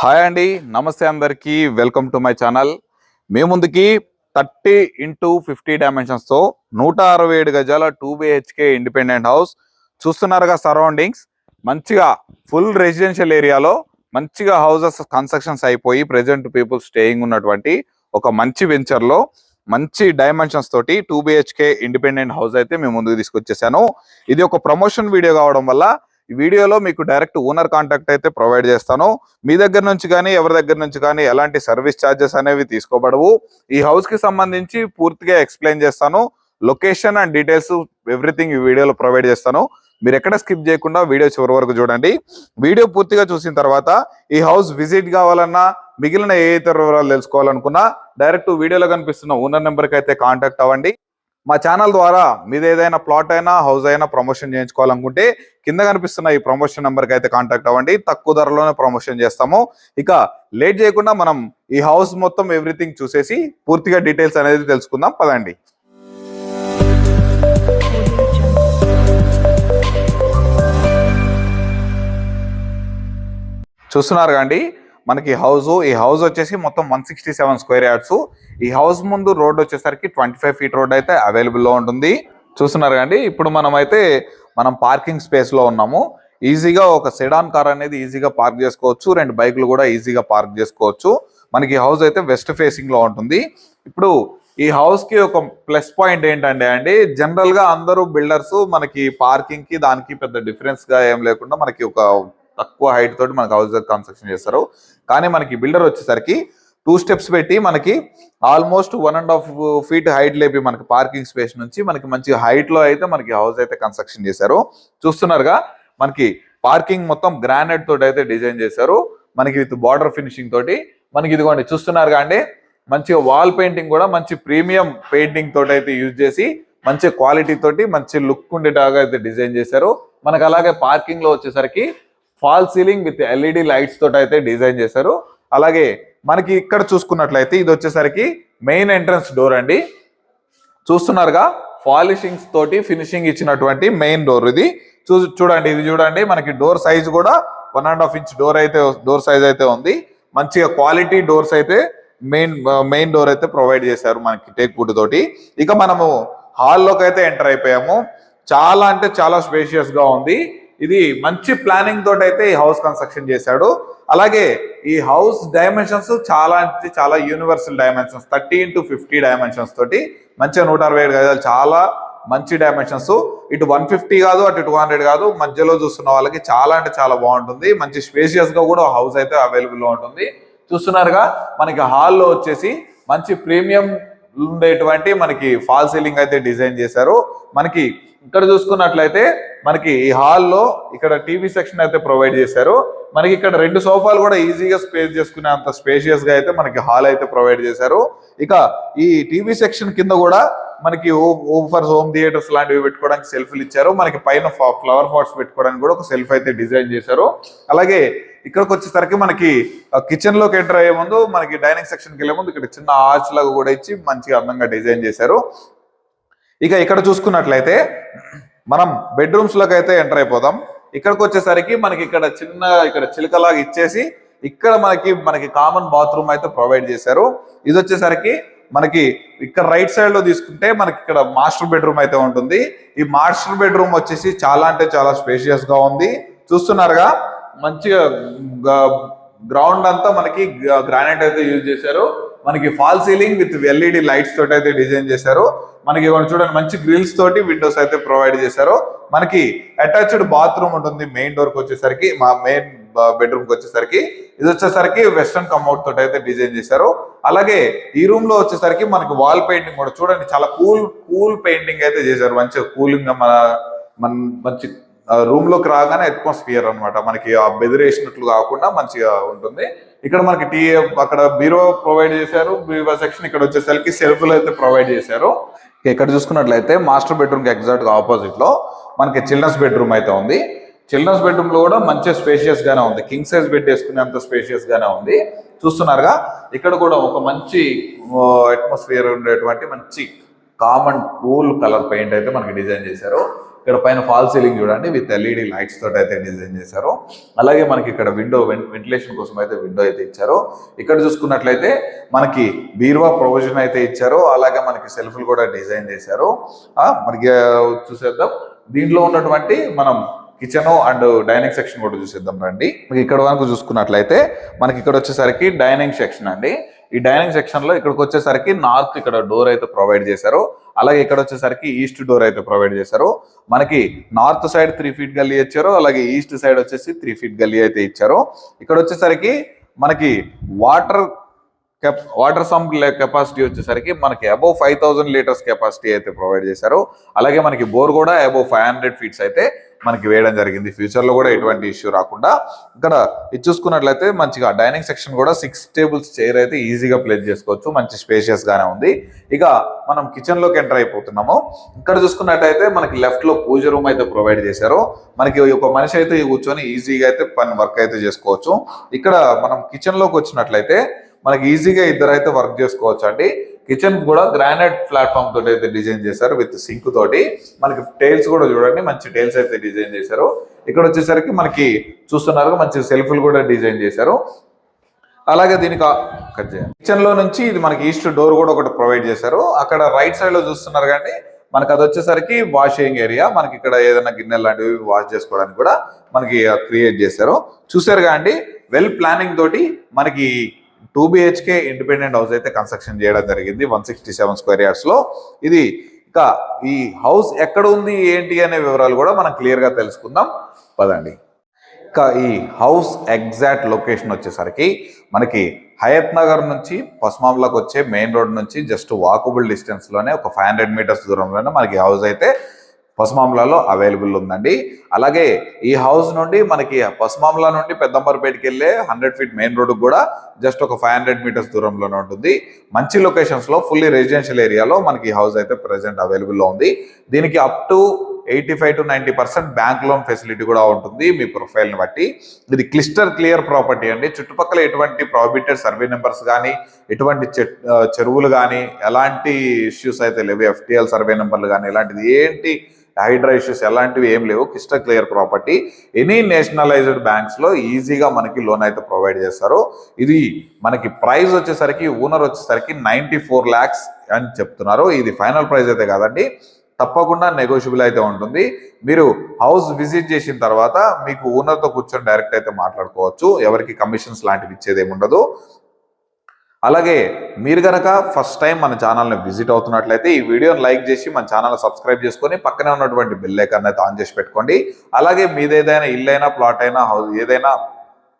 Hi అండి నమస్తే అందరికీ వెల్కమ్ టు మై ఛానల్. మీ ముందుకి థర్టీ ఇంటూ ఫిఫ్టీ తో నూట అరవై ఏడు గజాల టూ బిహెచ్కే ఇండిపెండెంట్ హౌస్ చూస్తున్నారుగా సరౌండింగ్స్. మంచిగా ఫుల్ రెసిడెన్షియల్ ఏరియాలో మంచిగా హౌసెస్ కన్స్ట్రక్షన్స్ అయిపోయి ప్రజెంట్ పీపుల్ స్టేయింగ్ ఉన్నటువంటి ఒక మంచి వెంచర్లో మంచి డైమెన్షన్స్ తోటి టూ బిహెచ్కే ఇండిపెండెంట్ హౌస్ అయితే మేము ముందుకు తీసుకొచ్చేసాను. ఇది ఒక ప్రమోషన్ వీడియో కావడం వల్ల ఈ వీడియోలో మీకు డైరెక్ట్ ఓనర్ కాంటాక్ట్ అయితే ప్రొవైడ్ చేస్తాను. మీ దగ్గర నుంచి కానీ ఎవరి దగ్గర నుంచి కానీ ఎలాంటి సర్వీస్ ఛార్జెస్ అనేవి తీసుకోబడవు. ఈ హౌస్కి సంబంధించి పూర్తిగా ఎక్స్ప్లెయిన్ చేస్తాను. లొకేషన్ అండ్ డీటెయిల్స్ ఎవ్రీథింగ్ ఈ వీడియోలో ప్రొవైడ్ చేస్తాను. మీరు ఎక్కడ స్కిప్ చేయకుండా వీడియో చివరి వరకు చూడండి. వీడియో పూర్తిగా చూసిన తర్వాత ఈ హౌస్ విజిట్ కావాలన్నా మిగిలిన ఏ ఇతర వివరాలు తెలుసుకోవాలనుకున్నా డైరెక్ట్ వీడియోలో కనిపిస్తున్న ఓనర్ నెంబర్కి అయితే కాంటాక్ట్ అవ్వండి. మా ఛానల్ ద్వారా మీద ఏదైనా ప్లాట్ అయినా హౌస్ అయినా ప్రమోషన్ చేయించుకోవాలనుకుంటే కింద కనిపిస్తున్న ఈ ప్రమోషన్ నెంబర్కి అయితే కాంటాక్ట్ అవ్వండి. తక్కువ ధరలోనే ప్రమోషన్ చేస్తాము. ఇక లేట్ చేయకుండా మనం ఈ హౌస్ మొత్తం ఎవ్రీథింగ్ చూసేసి పూర్తిగా డీటెయిల్స్ అనేది తెలుసుకుందాం. పదండి. చూస్తున్నారు కాండి మనకి హౌస్ ఈ హౌస్ వచ్చేసి మొత్తం one sixty seven square yards ఈ హౌస్ ముందు రోడ్ వచ్చేసరికి ట్వంటీ ఫైవ్ ఫీట్ రోడ్ అయితే అవైలబుల్లో ఉంటుంది. చూస్తున్నారు కండి ఇప్పుడు మనం అయితే మనం పార్కింగ్ స్పేస్లో ఉన్నాము. ఈజీగా ఒక సెడాన్ కార్ అనేది ఈజీగా పార్క్ చేసుకోవచ్చు. రెండు బైకులు కూడా ఈజీగా పార్క్ చేసుకోవచ్చు. మనకి హౌస్ అయితే వెస్ట్ ఫేసింగ్లో ఉంటుంది. ఇప్పుడు ఈ హౌస్కి ఒక ప్లస్ పాయింట్ ఏంటంటే అండి జనరల్గా అందరూ బిల్డర్స్ మనకి పార్కింగ్కి దానికి పెద్ద డిఫరెన్స్గా ఏం లేకుండా మనకి ఒక తక్కువ హైట్ తోటి మనకి హౌస్ కన్స్ట్రక్షన్ చేస్తారు. కానీ మనకి బిల్డర్ వచ్చేసరికి టూ స్టెప్స్ పెట్టి మనకి almost one and half feet height లేపి మనకి పార్కింగ్ స్పేస్ నుంచి మనకి మంచి హైట్లో అయితే మనకి హౌస్ అయితే కన్స్ట్రక్షన్ చేశారు. చూస్తున్నారుగా మనకి పార్కింగ్ మొత్తం గ్రానైట్ తోటి అయితే డిజైన్ చేశారు. మనకి విత్ బార్డర్ ఫినిషింగ్ తోటి మనకి ఇదిగోండి చూస్తున్నారు అండి మంచిగా వాల్ పెయింటింగ్ కూడా మంచి ప్రీమియం పెయింటింగ్ తోటి అయితే యూజ్ చేసి మంచి క్వాలిటీ తోటి మంచి లుక్ ఉండేటాగా అయితే డిజైన్ చేశారు. మనకు అలాగే పార్కింగ్లో వచ్చేసరికి fall ceiling with LED lights తోటి అయితే డిజైన్ చేశారు. అలాగే మనకి ఇక్కడ చూసుకున్నట్లయితే ఇది వచ్చేసరికి మెయిన్ ఎంట్రన్స్ డోర్ అండి. చూస్తున్నారుగా పాలిషింగ్స్ తోటి ఫినిషింగ్ ఇచ్చినటువంటి మెయిన్ డోర్ ఇది. చూ చూడండి ఇది చూడండి మనకి డోర్ సైజ్ కూడా one and half inch door అయితే డోర్ సైజ్ అయితే ఉంది. మంచిగా క్వాలిటీ డోర్స్ అయితే మెయిన్ మెయిన్ డోర్ అయితే ప్రొవైడ్ చేశారు మనకి టేక్ వుడ్ తోటి. ఇక మనము హాల్లోకి అయితే ఎంటర్ అయిపోయాము. చాలా అంటే చాలా స్పేషియస్గా ఉంది. ఇది మంచి ప్లానింగ్ తోటి అయితే ఈ హౌస్ కన్స్ట్రక్షన్ చేశాడు. అలాగే ఈ హౌస్ డైమెన్షన్స్ చాలా అంటే చాలా universal dimensions thirty into fifty dimensions తోటి మంచిగా నూట అరవై ఏడు గజాలు చాలా మంచి డైమెన్షన్స్ ఇటు వన్ ఫిఫ్టీ కాదు అటు టూ హండ్రెడ్ కాదు మధ్యలో చూస్తున్న వాళ్ళకి చాలా అంటే చాలా బాగుంటుంది. మంచి స్పేషియస్గా కూడా హౌస్ అయితే అవైలబుల్గా ఉంటుంది. చూస్తున్నారుగా మనకి హాల్లో వచ్చేసి మంచి ప్రీమియం ఉండేటువంటి మనకి ఫాల్ సీలింగ్ అయితే డిజైన్ చేశారు. మనకి ఇక్కడ చూసుకున్నట్లయితే మనకి ఈ హాల్లో ఇక్కడ టీవీ సెక్షన్ అయితే ప్రొవైడ్ చేశారు. మనకి ఇక్కడ రెండు సోఫాలు కూడా ఈజీగా స్పేస్ చేసుకునే అంత స్పేషియస్గా అయితే మనకి హాల్ అయితే ప్రొవైడ్ చేశారు. ఇక ఈ టీవీ సెక్షన్ కింద కూడా మనకి ఓఫర్ హోమ్ థియేటర్స్ లాంటివి పెట్టుకోవడానికి సెల్ఫ్లు ఇచ్చారు. మనకి పైన ఫ్లవర్ పాట్స్ పెట్టుకోవడానికి కూడా ఒక సెల్ఫ్ అయితే డిజైన్ చేశారు. అలాగే ఇక్కడికి వచ్చేసరికి మనకి కిచెన్లోకి ఎంటర్ అయ్యే ముందు మనకి డైనింగ్ సెక్షన్కి వెళ్ళే ముందు ఇక్కడ చిన్న ఆర్చ్ లాగా కూడా ఇచ్చి మంచిగా అందంగా డిజైన్ చేశారు. ఇక ఇక్కడ చూసుకున్నట్లయితే మనం బెడ్రూమ్స్లోకి అయితే ఎంటర్ అయిపోదాం. ఇక్కడికి వచ్చేసరికి మనకి ఇక్కడ చిన్న ఇక్కడ చిలకలాగా ఇచ్చేసి ఇక్కడ మనకి మనకి కామన్ బాత్రూమ్ అయితే ప్రొవైడ్ చేశారు. ఇది వచ్చేసరికి మనకి ఇక్కడ రైట్ సైడ్లో తీసుకుంటే మనకి ఇక్కడ మాస్టర్ బెడ్రూమ్ అయితే ఉంటుంది. ఈ మాస్టర్ బెడ్రూమ్ వచ్చేసి చాలా అంటే చాలా స్పేషియస్గా ఉంది. చూస్తున్నారుగా మంచిగా గ్రౌండ్ అంతా మనకి గ్రానైట్ అయితే యూజ్ చేశారు. మనకి fall ceiling with LED lights తోటి అయితే డిజైన్ చేశారు. మనకి చూడండి మంచి గ్రిల్స్ తోటి విండోస్ అయితే ప్రొవైడ్ చేశారు. మనకి అటాచ్డ్ బాత్రూమ్ ఉంటుంది మెయిన్ డోర్కి వచ్చేసరికి మా మెయిన్ బెడ్రూమ్కి వచ్చేసరికి. ఇది వచ్చేసరికి వెస్ట్రన్ కమ్అట్ తోటి అయితే డిజైన్ చేశారు. అలాగే ఈ రూమ్లో వచ్చేసరికి మనకి వాల్ పెయింటింగ్ కూడా చూడండి చాలా కూల్ కూల్ పెయింటింగ్ అయితే చేశారు. మంచిగా కూలింగ్ మన మంచి రూమ్లోకి రాగానే అట్మాస్ఫియర్ అన్నమాట. మనకి ఆ బెదిరేసినట్లు కాకుండా మంచిగా ఉంటుంది. ఇక్కడ మనకి టీ అక్కడ బీరో ప్రొవైడ్ చేశారు. బీరో సెక్షన్ ఇక్కడ వచ్చేసరికి సెల్ఫ్లు అయితే ప్రొవైడ్ చేశారు. ఇక్కడ చూసుకున్నట్లయితే మాస్టర్ బెడ్రూమ్కి ఎగ్జాక్ట్గా ఆపోజిట్లో మనకి చిల్డ్రన్స్ బెడ్రూమ్ అయితే ఉంది. చిల్డ్రన్స్ బెడ్రూమ్లో కూడా మంచి స్పేషియస్ గానే ఉంది. కింగ్ సైజ్ బెడ్ వేసుకునేంత స్పేషియస్ గానే ఉంది. చూస్తున్నారుగా ఇక్కడ కూడా ఒక మంచి అట్మాస్ఫియర్ ఉండేటువంటి మంచి కామన్ కూల్ కలర్ పెయింట్ అయితే మనకి డిజైన్ చేశారు. ఇక్కడ పైన ఫాల్ సీలింగ్ చూడండి విత్ ఎల్ఈడి లైట్స్ తోటి అయితే డిజైన్ చేశారు. అలాగే మనకి ఇక్కడ విండో వెంటిలేషన్ కోసం అయితే విండో అయితే ఇచ్చారు. ఇక్కడ చూసుకున్నట్లయితే మనకి బీరువా ప్రొవిజన్ అయితే ఇచ్చారు. అలాగే మనకి సెల్ఫ్లు కూడా డిజైన్ చేశారు. మనకి చూసేద్దాం. దీంట్లో ఉన్నటువంటి మనం కిచెన్ అండ్ డైనింగ్ సెక్షన్ కూడా చూసేద్దాం రండి. ఇక్కడ వరకు చూసుకున్నట్లయితే మనకి ఇక్కడ వచ్చేసరికి డైనింగ్ సెక్షన్ అండి. ఈ డైనింగ్ సెక్షన్లో ఇక్కడికి వచ్చేసరికి నార్త్ ఇక్కడ డోర్ అయితే ప్రొవైడ్ చేశారు. అలాగే ఇక్కడ వచ్చేసరికి ఈస్ట్ డోర్ అయితే ప్రొవైడ్ చేశారు. మనకి నార్త్ సైడ్ త్రీ ఫీట్ గల్లీ ఇచ్చారు. అలాగే ఈస్ట్ సైడ్ వచ్చేసి త్రీ ఫీట్ గల్లీ అయితే ఇచ్చారు. ఇక్కడ వచ్చేసరికి మనకి వాటర్ కెప్ వాటర్ సంప్ కెపాసిటీ వచ్చేసరికి మనకి above five thousand litres capacity అయితే ప్రొవైడ్ చేశారు. అలాగే మనకి బోర్ కూడా అబౌవ్ ఫైవ్ హండ్రెడ్ ఫీట్స్ అయితే మనకి వేయడం జరిగింది. ఫ్యూచర్లో కూడా ఎటువంటి ఇష్యూ రాకుండా ఇక్కడ ఇది చూసుకున్నట్లయితే మంచిగా డైనింగ్ సెక్షన్ కూడా సిక్స్ టేబుల్స్ చైర్ అయితే ఈజీగా ప్లేస్ చేసుకోవచ్చు. మంచి స్పేషియస్ గానే ఉంది. ఇక మనం కిచెన్లోకి ఎంటర్ అయిపోతున్నాము. ఇక్కడ చూసుకున్నట్టయితే మనకి లెఫ్ట్లో పూజ రూమ్ అయితే ప్రొవైడ్ చేశారు. మనకి ఒక మనిషి అయితే కూర్చొని ఈజీగా అయితే పని వర్క్ అయితే చేసుకోవచ్చు. ఇక్కడ మనం కిచెన్లోకి వచ్చినట్లయితే మనకి ఈజీగా ఇద్దరు అయితే వర్క్ చేసుకోవచ్చు అండి. కిచెన్ కూడా గ్రానైట్ ప్లాట్ఫామ్ తోటి అయితే డిజైన్ చేశారు విత్ సింక్ తోటి. మనకి టైల్స్ కూడా చూడండి మంచి టైల్స్ అయితే డిజైన్ చేశారు. ఇక్కడ వచ్చేసరికి మనకి చూస్తున్నారు మంచి సెల్ఫ్లు కూడా డిజైన్ చేశారు. అలాగే దీనికి కిచెన్లో నుంచి ఇది మనకి ఈస్ట్ డోర్ కూడా ఒకటి ప్రొవైడ్ చేశారు. అక్కడ రైట్ సైడ్లో చూస్తున్నారు కానీ మనకి అది వచ్చేసరికి వాషింగ్ ఏరియా. మనకి ఇక్కడ ఏదైనా గిన్నెలు లాంటివి వాష్ చేసుకోవడానికి కూడా మనకి క్రియేట్ చేశారు. చూసారుగా అండి వెల్ ప్లానింగ్ తోటి మనకి టూ బిహెచ్కే ఇండిపెండెంట్ హౌస్ అయితే కన్స్ట్రక్షన్ చేయడం జరిగింది వన్ సిక్స్టీ సెవెన్ స్క్వేర్ యార్డ్స్లో ఇది ఇక ఈ హౌస్ ఎక్కడ ఉంది ఏంటి అనే వివరాలు కూడా మనం క్లియర్గా తెలుసుకుందాం. పదండి. ఇక ఈ హౌస్ ఎగ్జాక్ట్ లొకేషన్ వచ్చేసరికి మనకి హయత్ నగర్ నుంచి పస్మాంలకు వచ్చే మెయిన్ రోడ్ నుంచి జస్ట్ వాకబుల్ డిస్టెన్స్లోనే ఒక ఫైవ్ హండ్రెడ్ మీటర్స్ దూరంలోనే మనకి హౌస్ అయితే పసుమాంలలో అవైలబుల్ ఉందండి. అలాగే ఈ హౌస్ నుండి మనకి పసుమాంల నుండి పెద్దంబరపేటకి వెళ్ళే హండ్రెడ్ ఫీట్ మెయిన్ రోడ్డు కూడా జస్ట్ ఒక ఫైవ్ హండ్రెడ్ మీటర్స్ దూరంలోనే ఉంటుంది. మంచి లొకేషన్స్లో ఫుల్లీ రెసిడెన్షియల్ ఏరియాలో మనకి ఈ హౌస్ అయితే ప్రెసెంట్ అవైలబుల్లో ఉంది. దీనికి up to eighty five to ninety percent bank loan facility కూడా ఉంటుంది మీ ప్రొఫైల్ని బట్టి. ఇది క్లిస్టర్ క్లియర్ ప్రాపర్టీ అండి. చుట్టుపక్కల ఎటువంటి ప్రాబిటెడ్ సర్వే నెంబర్స్ కానీ ఎటువంటి చెట్ చెరువులు కానీ ఎలాంటి ఇష్యూస్ అయితే లేవు. ఎఫ్టీఎల్ సర్వే నెంబర్లు కానీ ఇలాంటిది ఏంటి హైడ్రా ఇష్యూస్ ఎలాంటివి ఏం లేవు. Crystal clear property any nationalised బ్యాంక్స్లో ఈజీగా మనకి లోన్ అయితే ప్రొవైడ్ చేస్తారు. ఇది మనకి ప్రైస్ వచ్చేసరికి ఓనర్ వచ్చేసరికి నైంటీ ఫోర్ ల్యాక్స్ అని చెప్తున్నారు. ఇది ఫైనల్ ప్రైస్ అయితే కాదండి. తప్పకుండా నెగోషియబుల్ అయితే ఉంటుంది. మీరు హౌస్ విజిట్ చేసిన తర్వాత మీకు ఓనర్తో కూర్చొని డైరెక్ట్ అయితే మాట్లాడుకోవచ్చు. ఎవరికి కమిషన్స్ లాంటివి ఇచ్చేది ఏమి ఉండదు అలాగే మీరు గనక ఫస్ట్ టైం మన ఛానల్ని విజిట్ అవుతున్నట్లయితే ఈ వీడియోని లైక్ చేసి మన ఛానల్ సబ్స్క్రైబ్ చేసుకొని పక్కనే ఉన్నటువంటి బిల్ ఐకాన్ అయితే ఆన్ చేసి పెట్టుకోండి. అలాగే మీదేదైనా ఇల్లు అయినా ప్లాట్ అయినా హౌస్ ఏదైనా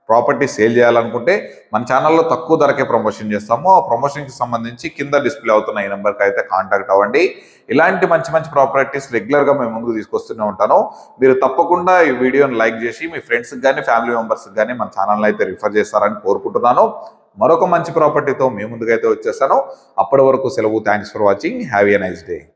ప్రాపర్టీ సేల్ చేయాలనుకుంటే మన ఛానల్లో తక్కువ ధరకే ప్రమోషన్ చేస్తాము. ఆ ప్రమోషన్కి సంబంధించి కింద డిస్ప్లే అవుతున్న ఈ నెంబర్కి అయితే కాంటాక్ట్ అవ్వండి. ఇలాంటి మంచి మంచి ప్రాపర్టీస్ రెగ్యులర్గా మేము ముందుకు తీసుకొస్తూనే ఉంటాను. మీరు తప్పకుండా ఈ వీడియోని లైక్ చేసి మీ ఫ్రెండ్స్కి కానీ ఫ్యామిలీ మెంబర్స్కి కానీ మన ఛానల్ అయితే రిఫర్ చేస్తారని కోరుకుంటున్నాను. మరొక మంచి ప్రాపర్టీతో మీ ముందుకైతే వచ్చేస్తాను. అప్పటి వరకు సెలవు. Thanks for watching have a nice day